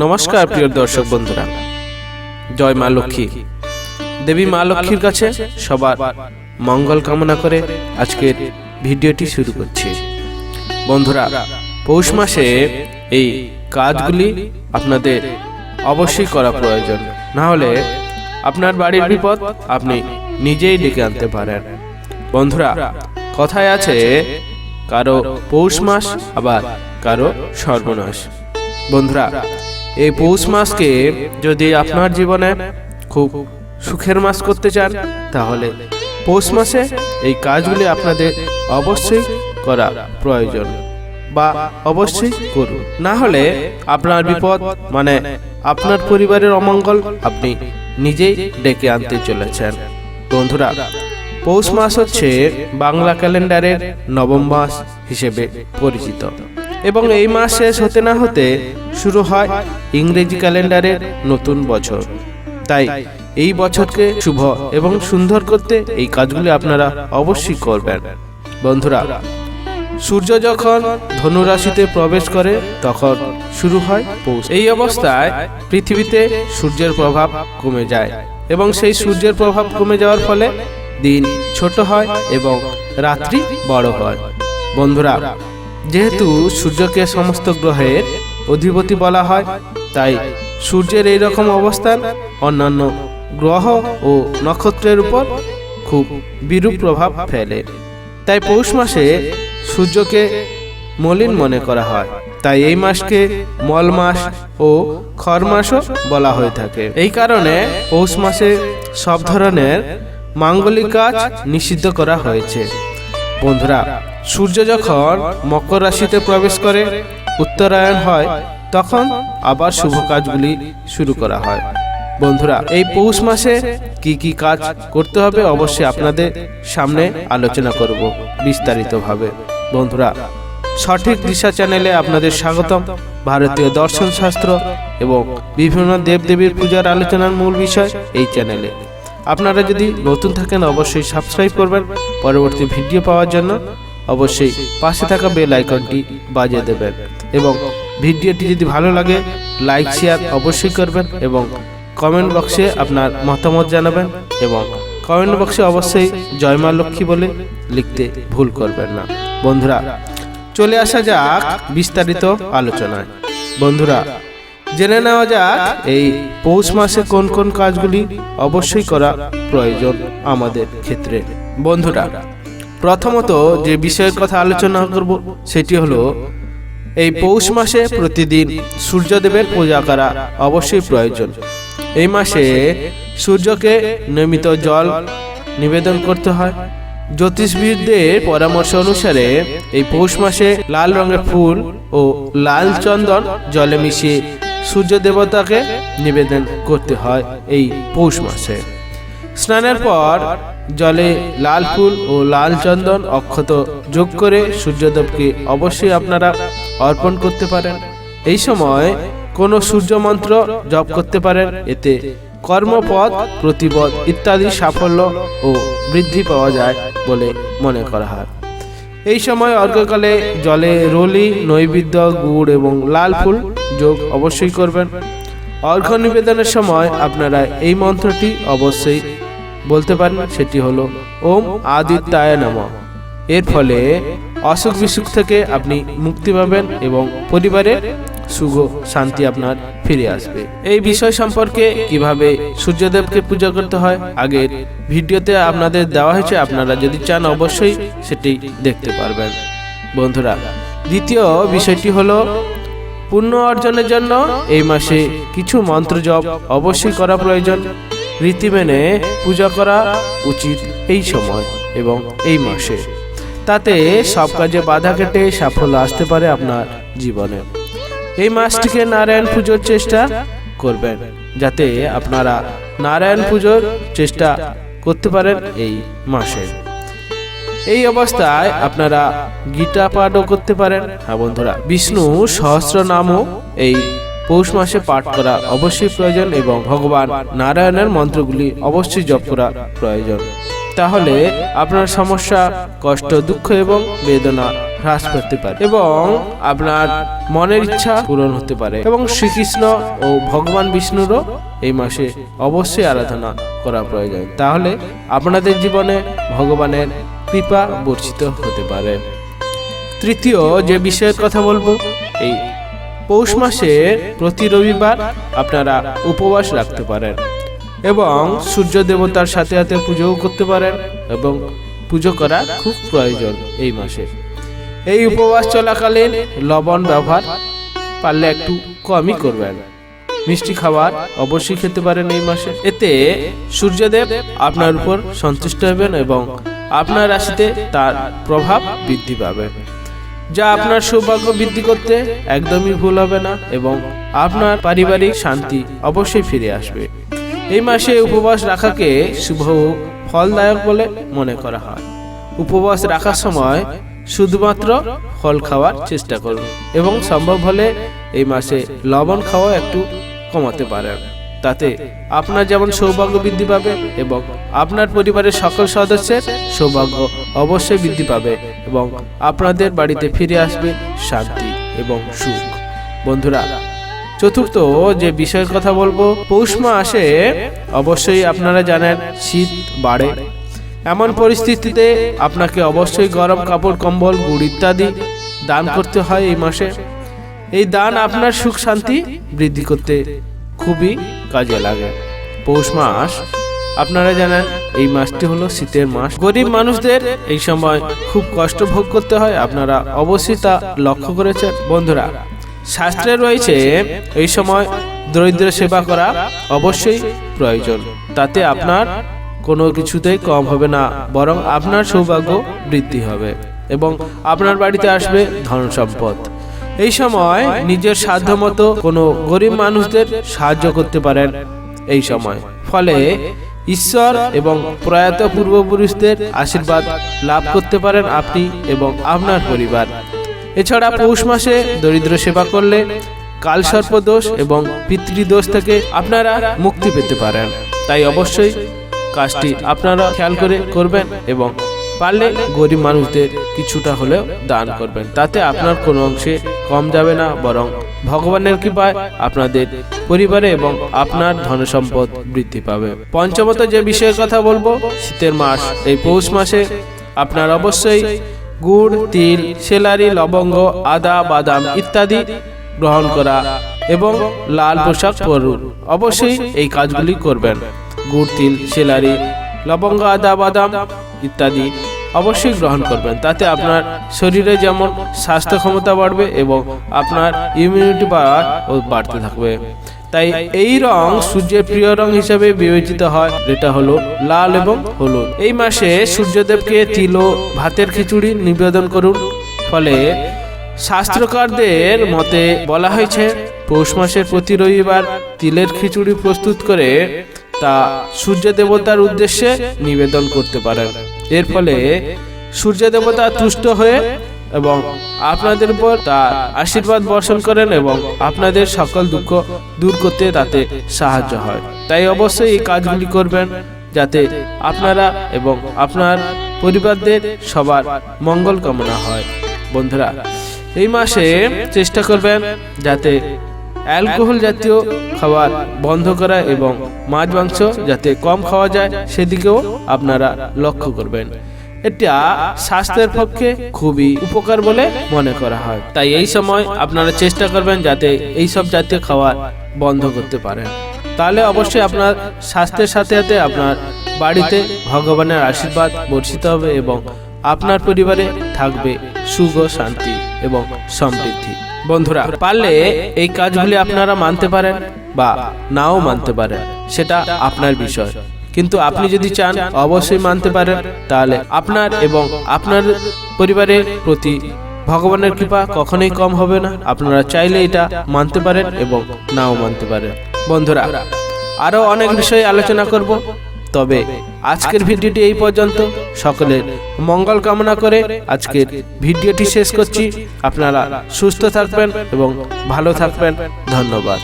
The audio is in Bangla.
নমস্কার প্রিয় দর্শক বন্ধুরা। জয় মা লক্ষ্মী। দেবী মা লক্ষ্মীর কাছে সবার মঙ্গল কামনা করে আজকের ভিডিওটি শুরু করছি। বন্ধুরা পৌষ মাসে এই কাজগুলি আপনাদের অবশ্যই করা প্রয়োজন। না হলে আপনার বাড়ির বিপদ আপনি নিজেই ডেকে আনতে পারেন। বন্ধুরা কথায় আছে কারও পৌষ মাস আবার কারও সর্বনাশ। বন্ধুরা এই পৌষ মাসকে যদি আপনার জীবনে খুব সুখের মাস করতে চান, তাহলে পৌষ মাসে এই কাজগুলি আপনাদের অবশ্যই করা প্রয়োজন বা অবশ্যই করুন। না হলে আপনার বিপদ মানে আপনার পরিবারের অমঙ্গল আপনি নিজেই ডেকে আনতে চলেছেন। বন্ধুরা, পৌষ মাস হচ্ছে বাংলা ক্যালেন্ডারের নবম মাস হিসেবে পরিচিত। এবং এই মাস শেষ হতে না হতে শুরু হয় ইংরেজি ক্যালেন্ডারের নতুন বছর। তাই এই বছরকে শুভ এবং সুন্দর করতে এই কাজগুলি আপনারা অবশ্যই করবেন। বন্ধুরা সূর্য যখন ধনুরাশিতে প্রবেশ করে তখন শুরু হয় পৌষ। এই অবস্থায় পৃথিবীতে সূর্যের প্রভাব কমে যায় এবং সেই সূর্যের প্রভাব কমে যাওয়ার ফলে দিন ছোট হয় এবং রাত্রি বড় হয়। বন্ধুরা যেহেতু সূর্যকে সমস্ত গ্রহের অধিপতি বলা হয়, তাই সূর্যের এই রকম অবস্থান অন্যান্য গ্রহ ও নক্ষত্রের উপর খুব বিরূপ প্রভাব ফেলে। তাই পৌষ মাসে সূর্যকে মলিন মনে করা হয়। তাই এই মাসকে মল মাস ও খর মাসও বলা হয়ে থাকে। এই কারণে পৌষ মাসে সব ধরনের মাঙ্গলিক কাজ নিষিদ্ধ করা হয়েছে। বন্ধুরা, সূর্য যখন মকর রাশিতে প্রবেশ করে, উত্তরায়ণ হয়, তখন আবার শুভ কাজগুলি শুরু করা হয়। বন্ধুরা, এই পৌষ মাসে কি কি কাজ করতে হবে অবশ্যই আপনাদের সামনে আলোচনা করব বিস্তারিতভাবে। বন্ধুরা, সঠিক দিশা চ্যানেলে আপনাদের স্বাগতম। ভারতীয় দর্শন শাস্ত্র এবং বিভিন্ন দেবদেবীর পূজার আলোচনার মূল বিষয় এই চ্যানেলে। আপনারা যদি নতুন থাকেন, অবশ্যই সাবস্ক্রাইব করবেন। পরবর্তী ভিডিও পাওয়ার জন্য অবশ্যই পাশে থাকা বেল আইকনটি বাজিয়ে দেবেন এবং ভিডিওটি যদি ভালো লাগে লাইক শেয়ার অবশ্যই করবেন এবং কমেন্ট বক্সে আপনার মতামত জানাবেন এবং কমেন্ট বক্সে অবশ্যই জয় মা লক্ষ্মী বলে লিখতে ভুল করবেন না। বন্ধুরা, চলে আসা যাক বিস্তারিত আলোচনায়। বন্ধুরা, জেনে নেওয়া যাক এই পৌষ মাসে কোন কোন কাজগুলি অবশ্যই করা প্রয়োজন আমাদের ক্ষেত্রে। বন্ধুরা, প্রথমত যে বিষয়ের কথা আলোচনা করব, সেটি হলো, এই পৌষ মাসে প্রতিদিন সূর্যদেবের পূজা করা অবশ্যই প্রয়োজন। এই মাসে সূর্যকে নিয়মিত জল নিবেদন করতে হয়। জ্যোতিষবিদদের পরামর্শ অনুসারে এই পৌষ মাসে লাল রঙের ফুল ও লাল চন্দন জলে মিশিয়ে সূর্য দেবতাকে নিবেদন করতে হয় এই পৌষ মাসে। স্নানের পর জলে লাল ফুল ও লাল চন্দন অক্ষত যোগ করে সূর্যদেবকে অবশ্যই আপনারা অর্পণ করতে পারেন। এই সময় কোনো সূর্য মন্ত্র জপ করতে পারেন, এতে কর্মপদ প্রতিপদ ইত্যাদি সাফল্য ও বৃদ্ধি পাওয়া যায় বলে মনে করা হয়। এই সময় অর্ঘ্যকালে জলে রলি, নৈবেদ্য, গুড় এবং লাল ফুল যোগ অবশ্যই করবেন। অর্ঘ্য নিবেদনের সময় আপনারা এই মন্ত্রটি অবশ্যই বলতে পারেন সেটি হলো, ওম আদিত্যায় নম। এর ফলে অসুখ বিসুখ থেকে আপনি মুক্তি পাবেন এবং পরিবারের সুখ শান্তি আপনার ফিরে আসবে। এই বিষয় সম্পর্কে কীভাবে সূর্যদেবকে পূজা করতে হয়, আগের ভিডিওতে আপনাদের দেওয়া হয়েছে, আপনারা যদি চান অবশ্যই সেটি দেখতে পারবেন। বন্ধুরা, দ্বিতীয় বিষয়টি হলো, পুণ্য অর্জনের জন্য এই মাসে কিছু মন্ত্র জপ অবশ্যই করা প্রয়োজন। রীতি মেনে পূজা করা উচিত এই সময় এবং এই মাসে। তাতে সব কাজে বাধা কেটে সাফল্য আসতে পারে আপনার জীবনে। এই মাসটিকে নারায়ণ পুজোর চেষ্টা করবেন, যাতে আপনারা নারায়ণ পুজোর চেষ্টা করতে পারেন এই মাসে। এই অবস্থায় আপনারা গীতা পাঠও করতে পারেন। হ্যাঁ বন্ধুরা, বিষ্ণু সহস্র নামও এই পৌষ মাসে পাঠ করা অবশ্যই প্রয়োজন এবং ভগবান নারায়ণের মন্ত্রগুলি অবশ্যই জপ করা প্রয়োজন। তাহলে আপনার সমস্যা, কষ্ট, দুঃখ এবং বেদনা হ্রাস করতে পারে এবং আপনার মনের ইচ্ছা পূরণ হতে পারে এবং শ্রীকৃষ্ণ ও ভগবান বিষ্ণুরও এই মাসে অবশ্যই আরাধনা করা প্রয়োজন। তাহলে আপনাদের জীবনে ভগবানের কৃপা বর্ষিত হতে পারে। তৃতীয় যে বিষয়ের কথা বলব, এই পৌষ মাসে প্রতি রবিবার আপনারা উপবাস রাখতে পারেন এবং সূর্য দেবতার সাথে সাথে পুজোও করতে পারেন এবং পুজো করা খুব প্রয়োজন এই মাসে। এই উপবাস চলাকালীন লবণ ব্যবহার পারলে একটু কমই করবেন। মিষ্টি খাবার অবশ্যই খেতে পারেন এই মাসে। এতে সূর্যদেব আপনার উপর সন্তুষ্ট হবেন এবং আপনার রাশিতে তার প্রভাব বৃদ্ধি পাবে। যা আপনার সৌভাগ্য বৃদ্ধি করতে একদমই ভুল হবে না এবং আপনার পারিবারিক শান্তি অবশ্যই ফিরে আসবে। এই মাসে উপবাস রাখাকে শুভ ফলদায়ক বলে মনে করা হয়। উপবাস রাখার সময় শুধুমাত্র ফল খাওয়ার চেষ্টা করুন এবং সম্ভব হলে এই মাসে লবণ খাওয়া একটু কমাতে পারেন। তাতে আপনার যেমন সৌভাগ্য বৃদ্ধি পাবে এবং আপনার পরিবারের সকল সদস্যের সৌভাগ্য অবশ্যই বৃদ্ধি পাবে এবং আপনাদের বাড়িতে ফিরে আসবে শান্তি এবং সুখ। বন্ধুরা, চতুর্থ যে বিষয়ের কথা বলব, পৌষ মাসে অবশ্যই আপনারা জানেন শীত বাড়ে। এমন পরিস্থিতিতে আপনাকে অবশ্যই গরম কাপড়, কম্বল, গুড় ইত্যাদি দান করতে হয় এই মাসে। এই দান আপনার সুখ, শান্তি বৃদ্ধি করতে খুবই কাজে লাগে। পৌষ মাস, আপনারা জানেন, এই মাসটি হলো শীতের মাস। গরিব মানুষদের এই সময় খুব কষ্ট ভোগ করতে হয়, আপনারা অবশ্যই তা লক্ষ্য করেছেন। বন্ধুরা, শাস্ত্রে রয়েছে, এই সময় দরিদ্র সেবা করা অবশ্যই প্রয়োজন। তাতে আপনার কোনো কিছুতেই কম হবে না, বরং আপনার সৌভাগ্য বৃদ্ধি হবে এবং আপনার বাড়িতে আসবে ধন সম্পদ এই সময় নিজের সাধ্যমতো কোনো গরিব মানুষদের সাহায্য করতে পারেন এই সময়। ফলে ঈশ্বর এবং প্রয়াত পূর্বপুরুষদের আশীর্বাদ লাভ করতে পারেন আপনি এবং আপনার পরিবার। এছাড়া পৌষ মাসে দরিদ্র সেবা করলে কালসর্প দোষ এবং পিতৃদোষ থেকে আপনারা মুক্তি পেতে পারেন। তাই অবশ্যই কাজটি আপনারা খেয়াল করে করবেন এবং পারলে গরিব মানুষদের কিছুটা হলেও দান করবেন। তাতে আপনার কোনো অংশে কম যাবে না, বরং ভগবানের কৃপায় আপনাদের পরিবারে এবং আপনার ধনসম্পদ বৃদ্ধি পাবে। পঞ্চমত যে বিষয়ের কথা বলব, শীতের মাস। এই পৌষ মাসে আপনার অবশ্যই গুড়, তিল, সেলারি, লবঙ্গ, আদা, বাদাম ইত্যাদি গ্রহণ করা এবং লাল পোশাক পরুন। অবশ্যই এই কাজগুলি করবেন। গুড়, তিল, সেলারি, লবঙ্গ, আদা, বাদাম ইত্যাদি অবশ্যই গ্রহণ করবেন। তাতে আপনার শরীরে যেমন স্বাস্থ্য ক্ষমতা বাড়বে এবং আপনার ইমিউনিটি পাওয়ার বাড়তে থাকবে। তাই এই রং সূর্যের প্রিয় রং হিসেবে বিবেচিত হয়। যেটা হলো লাল এবং হলুদ। এই মাসে সূর্যদেবকে তিল ভাতের খিচুড়ি নিবেদন করুন। ফলে শাস্ত্রকারদের মতে বলা হয়েছে, পৌষ মাসের প্রতি রবিবার তিলের খিচুড়ি প্রস্তুত করে তা সূর্য দেবতার উদ্দেশ্যে নিবেদন করতে পারেন। এর ফলে সূর্য দেবতা তুষ্ট হয়ে এবং আপনাদের উপর তার আশীর্বাদ বর্ষণ করেন এবং আপনাদের সকল দুঃখ দূর করতে তাতে সাহায্য হয়। তাই অবশ্যই এই কাজগুলি করবেন যাতে আপনারা এবং আপনার পরিবারদের সবার মঙ্গল কামনা হয়। বন্ধুরা, এই মাসে চেষ্টা করবেন যাতে অ্যালকোহল জাতীয় খাবার বন্ধ করা এবং মাছ মাংস যাতে কম খাওয়া যায়, সেদিকেও আপনারা লক্ষ্য করবেন। এটা স্বাস্থ্যের পক্ষে খুবই উপকার বলে মনে করা হয়। তাই এই সময় আপনারা চেষ্টা করবেন যাতে এই সব জাতীয় খাবার বন্ধ করতে পারেন। তাহলে অবশ্যই আপনার স্বাস্থ্যের সাথে সাথে আপনার বাড়িতে ভগবানের আশীর্বাদ বর্ষিত হবে এবং আপনার পরিবারে থাকবে সুখ, শান্তি এবং সমৃদ্ধি। বন্ধুরা, পারলে এই কাজগুলি আপনারা মানতে পারেন বা নাও মানতে পারেন, সেটা আপনার বিষয়। কিন্তু আপনি যদি চান অবশ্যই মানতে পারেন, তাহলে আপনার এবং আপনার পরিবারের প্রতি ভগবানের কৃপা কখনোই কম হবে না। আপনারা চাইলে এটা মানতে পারেন এবং নাও মানতে পারেন। বন্ধুরা আরও অনেক বিষয়ে আলোচনা করব। তবে আজকের ভিডিওটি এই পর্যন্ত। সকলের মঙ্গল কামনা করে আজকের ভিডিওটি শেষ করছি। আপনারা সুস্থ থাকবেন এবং ভালো থাকবেন। ধন্যবাদ।